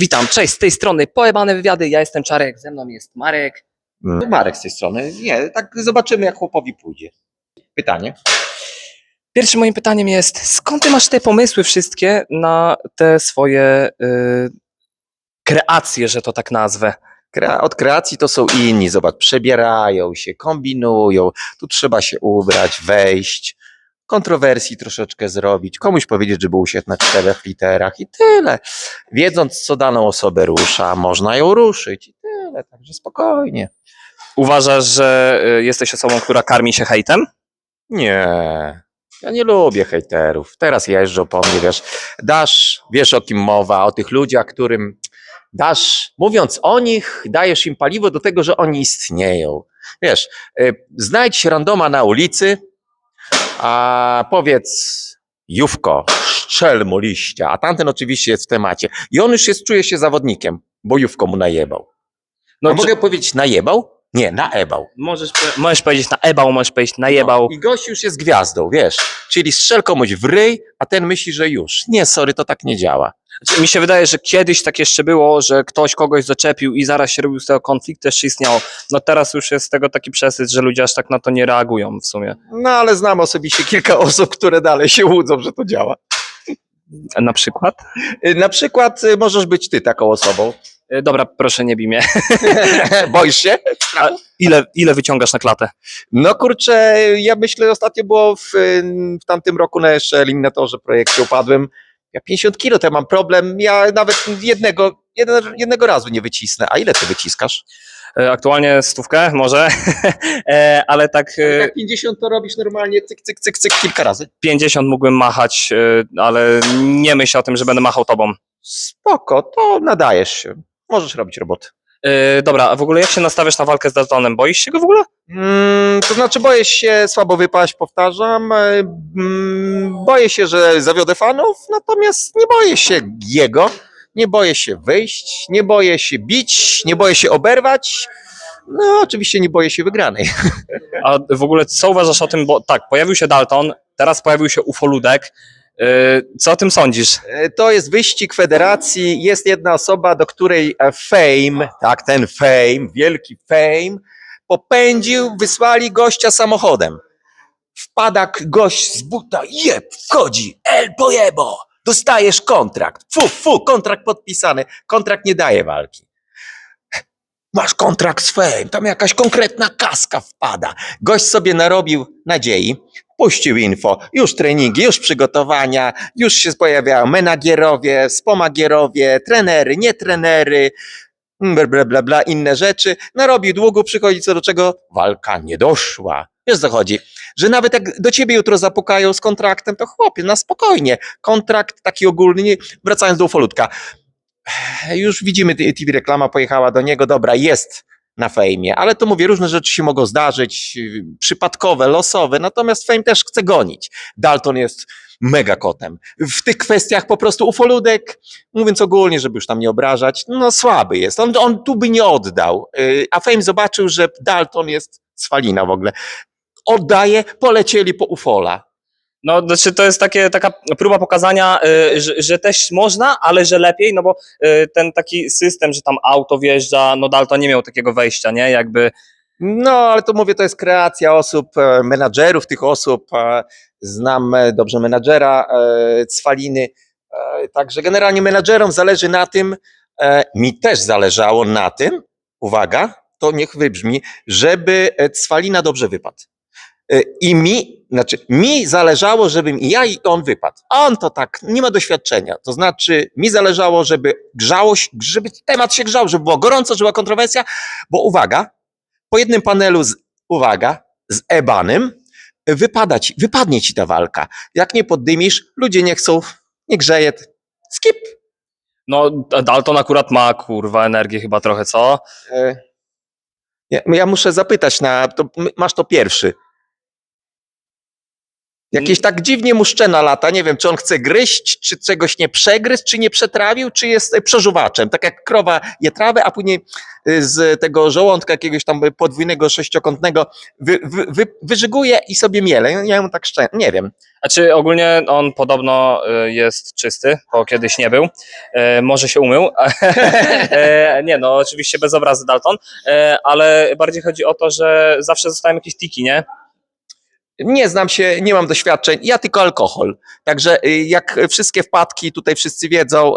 Witam, cześć, z tej strony Pojebane Wywiady, ja jestem Czarek, ze mną jest Marek. No, Marek z tej strony. Nie, tak zobaczymy, jak chłopowi pójdzie. Pytanie. Pierwszym moim pytaniem jest, skąd ty masz te pomysły wszystkie na te swoje y, kreacje, że to tak nazwę? Od kreacji to są inni. Zobacz, przebierają się, kombinują. Tu trzeba się ubrać, wejść, kontrowersji troszeczkę zrobić, komuś powiedzieć, żeby usiadł na czterech literach i tyle. Wiedząc, co daną osobę rusza, można ją ruszyć i tyle. Także spokojnie. Uważasz, że y, jesteś osobą, która karmi się hejtem? Nie, ja nie lubię hejterów. Teraz jeżdżą po mnie, wiesz, dasz, wiesz o kim mowa, o tych ludziach, którym dasz, mówiąc o nich, dajesz im paliwo do tego, że oni istnieją. Wiesz, y, znajdź randoma na ulicy, a powiedz Jówko, szczel mu liścia, a tamten oczywiście jest w temacie. I on już jest, czuje się zawodnikiem, bo Jówko mu najebał. No, No, mogę powiedzieć najebał? Nie, naebał. możesz, możesz powiedzieć na ebał, możesz powiedzieć na jebał. No, I gość już jest gwiazdą, wiesz. Czyli strzel komuś w ryj, a ten myśli, że już. Nie, sorry, to tak nie działa. Mi się wydaje, że kiedyś tak jeszcze było, że ktoś kogoś zaczepił i zaraz się robił z tego konflikt, też istniało. No teraz już jest z tego taki przesyt, że ludzie aż tak na to nie reagują w sumie. No ale znam osobiście kilka osób, które dalej się łudzą, że to działa. Na przykład? Y, Na przykład y, możesz być ty taką osobą. Y, Dobra, proszę nie bij mnie. Boisz się? Ile, ile wyciągasz na klatę? No kurczę, ja myślę, ostatnio było w, w tamtym roku na jeszcze eliminatorze projekcie upadłem. Ja 50 kilo to ja mam problem, ja nawet jednego, jednego razu nie wycisnę. A ile ty wyciskasz? E, Aktualnie stówkę może, E, ale tak e, Jak 50 to robisz normalnie cyk, cyk, cyk, cyk kilka razy. 50 mógłbym machać, ale nie myśl o tym, że będę machał tobą. Spoko, to nadajesz się. Możesz robić robotę. E, Dobra, a w ogóle jak się nastawiasz na walkę z Daltonem? Boisz się go w ogóle? Mm, to znaczy boję się słabo wypaść, powtarzam. E, mm, Boję się, że zawiodę fanów, natomiast nie boję się jego. Nie boję się wyjść, nie boję się bić, nie boję się oberwać. No, oczywiście nie boję się wygranej. A w ogóle co uważasz o tym, bo tak, pojawił się Dalton, teraz pojawił się ufoludek. E, Co o tym sądzisz? E, To jest wyścig federacji. Jest jedna osoba, do której e, Fame, tak, ten Fame, wielki Fame, popędził, wysłali gościa samochodem. Wpada gość z buta, jeb, wchodzi, el pojebo, dostajesz kontrakt. Fu, fu, kontrakt podpisany. Kontrakt nie daje walki. Masz kontrakt z Fame, tam jakaś konkretna kaska wpada. Gość sobie narobił nadziei, puścił info, już treningi, już przygotowania, już się pojawiają menagierowie, wspomagierowie, trenery, nie trenery, bla, bla, bla, inne rzeczy. Narobił długo, przychodzi co do czego, walka nie doszła. Wiesz co chodzi? Że nawet jak do ciebie jutro zapukają z kontraktem, to chłopie, na spokojnie. Kontrakt taki ogólny, wracając do ufolutka. Już widzimy, TV reklama pojechała do niego, dobra, jest na fejmie, ale to mówię, różne rzeczy się mogą zdarzyć, przypadkowe, losowe, natomiast fame też chce gonić. Dalton jest mega kotem. W tych kwestiach po prostu ufoludek, mówiąc ogólnie, żeby już tam nie obrażać, no słaby jest. On, on tu by nie oddał. Yy, A Fame zobaczył, że Dalton jest swalina w ogóle. Oddaje, polecieli po ufola. No, znaczy to jest takie, taka próba pokazania, y, że, że też można, ale że lepiej, no bo y, ten taki system, że tam auto wjeżdża, no Dalton nie miał takiego wejścia, nie? Jakby No, ale to mówię, to jest kreacja osób, e, menadżerów tych osób. e, Znam e, dobrze menadżera Cwaliny. Także generalnie menadżerom zależy na tym, mi też zależało na tym, uwaga, to niech wybrzmi, żeby Cwalina dobrze wypadł. E, I mi, znaczy mi zależało, żebym i ja i on wypadł. A on to tak, nie ma doświadczenia. To znaczy mi zależało, żeby grzało, żeby temat się grzał, żeby było gorąco, żeby była kontrowersja, bo uwaga, po jednym panelu z, uwaga, z Ebanem, wypada ci, wypadnie ci ta walka. Jak nie poddymisz, ludzie nie chcą, nie grzeje, skip. no Dalton akurat ma kurwa energię chyba trochę, co? E, Ja, ja muszę zapytać na, to, masz to pierwszy. Jakieś tak dziwnie muszczena lata. Nie wiem, czy on chce gryźć, czy czegoś nie przegryzł, czy nie przetrawił, czy jest e, przeżuwaczem. Tak jak krowa je trawę, a później y, z tego żołądka jakiegoś tam podwójnego, sześciokątnego wy, wy, wy, wyżyguje i sobie miele. Ja mu tak szczę... nie wiem. A czy ogólnie on podobno y, jest czysty, bo kiedyś nie był. E, może się umył. E, nie, no oczywiście bez obrazy Dalton, e, ale bardziej chodzi o to, że zawsze zostają jakieś tiki, nie? Nie znam się, nie mam doświadczeń, ja tylko alkohol. Także y, jak wszystkie wpadki, tutaj wszyscy wiedzą,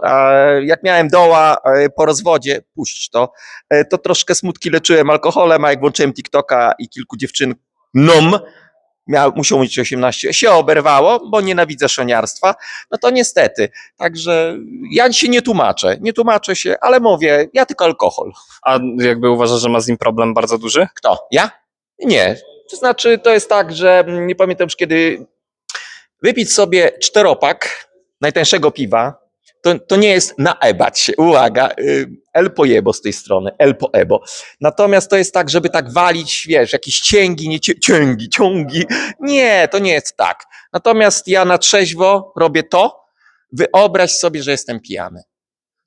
jak miałem doła e, po rozwodzie, puść to, e, to troszkę smutki leczyłem alkoholem, a jak włączyłem TikToka i kilku dziewczyn nom, miał, musiał mieć 18, się oberwało, bo nienawidzę szoniarstwa, no to niestety. Także ja się nie tłumaczę, nie tłumaczę się, ale mówię, ja tylko alkohol. A jakby uważasz, że ma z nim problem bardzo duży? Kto? Ja? Nie. To znaczy, to jest tak, że mm, nie pamiętam już kiedy wypić sobie czteropak najtańszego piwa, to, to nie jest naebać się. Uwaga, y, el pojebo z tej strony, el poebo. Natomiast to jest tak, żeby tak walić, wiesz, jakieś cięgi, nie cięgi, ciągi. Nie, to nie jest tak. Natomiast ja na trzeźwo robię to, wyobraź sobie, że jestem pijany.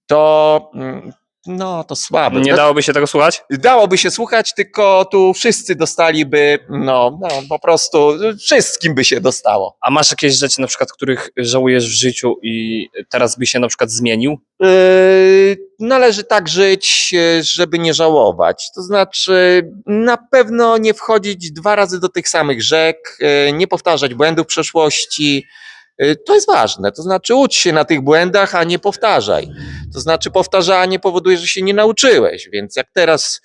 To, mm, no, to słabe. Nie dałoby się tego słuchać? dałoby się słuchać, tylko tu wszyscy dostaliby, no, no po prostu wszystkim by się dostało. A masz jakieś rzeczy, na przykład, których żałujesz w życiu i teraz by się na przykład zmienił? Yy, należy tak żyć, yy, żeby nie żałować. To znaczy, na pewno nie wchodzić dwa razy do tych samych rzek, yy, nie powtarzać błędów przeszłości. Yy, To jest ważne. To znaczy, ucz się na tych błędach, a nie powtarzaj. To znaczy, powtarzanie powoduje, że się nie nauczyłeś. Więc jak teraz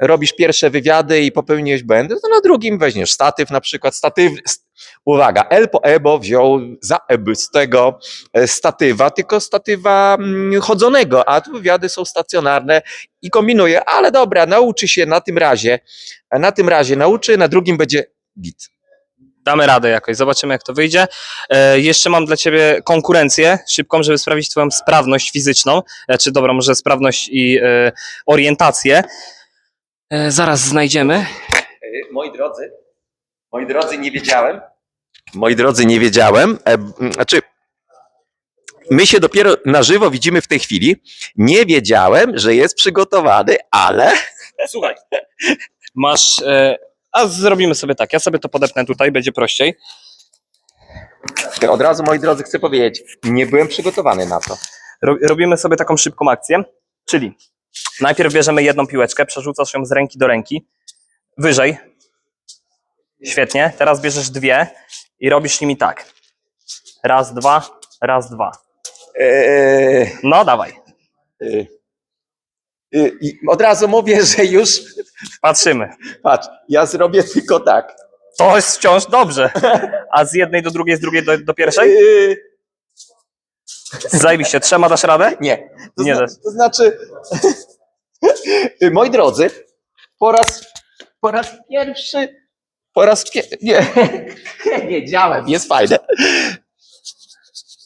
robisz pierwsze wywiady i popełniłeś błędy, to na drugim weźmiesz statyw, na przykład statyw. st- Uwaga, El Poebo wziął za eby z tego e, statywa, tylko statywa mm, chodzonego, a tu wywiady są stacjonarne i kombinuje, ale dobra, nauczy się na tym razie, na tym razie nauczy, na drugim będzie git. Damy radę jakoś, zobaczymy jak to wyjdzie. E, jeszcze mam dla Ciebie konkurencję szybką, żeby sprawdzić Twoją sprawność fizyczną, znaczy dobra, może sprawność i e, orientację. E, zaraz znajdziemy. Moi drodzy, moi drodzy, nie wiedziałem. Moi drodzy, nie wiedziałem. E, Znaczy, my się dopiero na żywo widzimy w tej chwili. Nie wiedziałem, że jest przygotowany, ale Słuchaj. Masz. E, a zrobimy sobie tak. Ja sobie to podepnę tutaj, będzie prościej. od razu, moi drodzy, chcę powiedzieć, nie byłem przygotowany na to. Ro, robimy sobie taką szybką akcję. Czyli najpierw bierzemy jedną piłeczkę, przerzucasz ją z ręki do ręki. Wyżej. Świetnie. Teraz bierzesz dwie i robisz nimi tak. Raz, dwa, raz, dwa. Eee, No dawaj. y, i od razu mówię, że już, Patrzymy. patrz, ja zrobię tylko tak. To jest wciąż dobrze. A z jednej do drugiej, z drugiej do, do pierwszej? Yy, Zajebiście. Trzema dasz radę? nie, to, Nie zna, dasz. to znaczy, y, moi drodzy, po raz, po raz pierwszy, po raz pierwszy, nie, wiedziałem, jest fajne.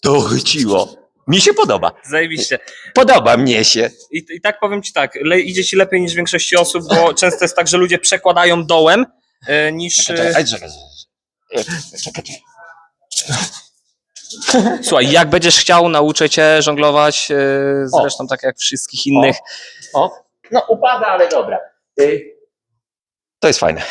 To chyciło. Mi się podoba. Zajebiście. Podoba mnie się. I, I tak powiem ci tak, le, idzie ci lepiej niż większości osób, bo często jest tak, że ludzie przekładają dołem e, niż. Czekaj, E, czekaj, czekaj. czekaj, czekaj. słuchaj, jak będziesz chciał, nauczę cię żonglować, e, zresztą tak jak wszystkich innych. O, no upada, ale dobra. Y, To jest fajne.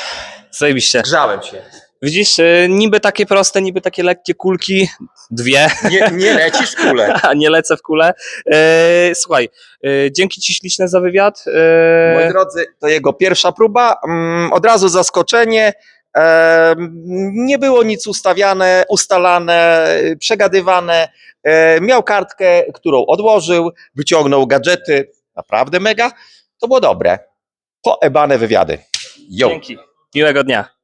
Zajebiście. Grzałem się. Widzisz, e, niby takie proste, niby takie lekkie kulki, dwie, Nie, nie lecisz w kulę. a nie lecę w kulę. E, słuchaj, e, dzięki ci śliczne za wywiad. E, Moi drodzy, to jego pierwsza próba. Mm, Od razu zaskoczenie. Nie było nic ustawiane, ustalane, y, przegadywane. Miał kartkę, którą odłożył, wyciągnął gadżety. Naprawdę mega. To było dobre. Poebane wywiady. Jo. dzięki. Miłego dnia.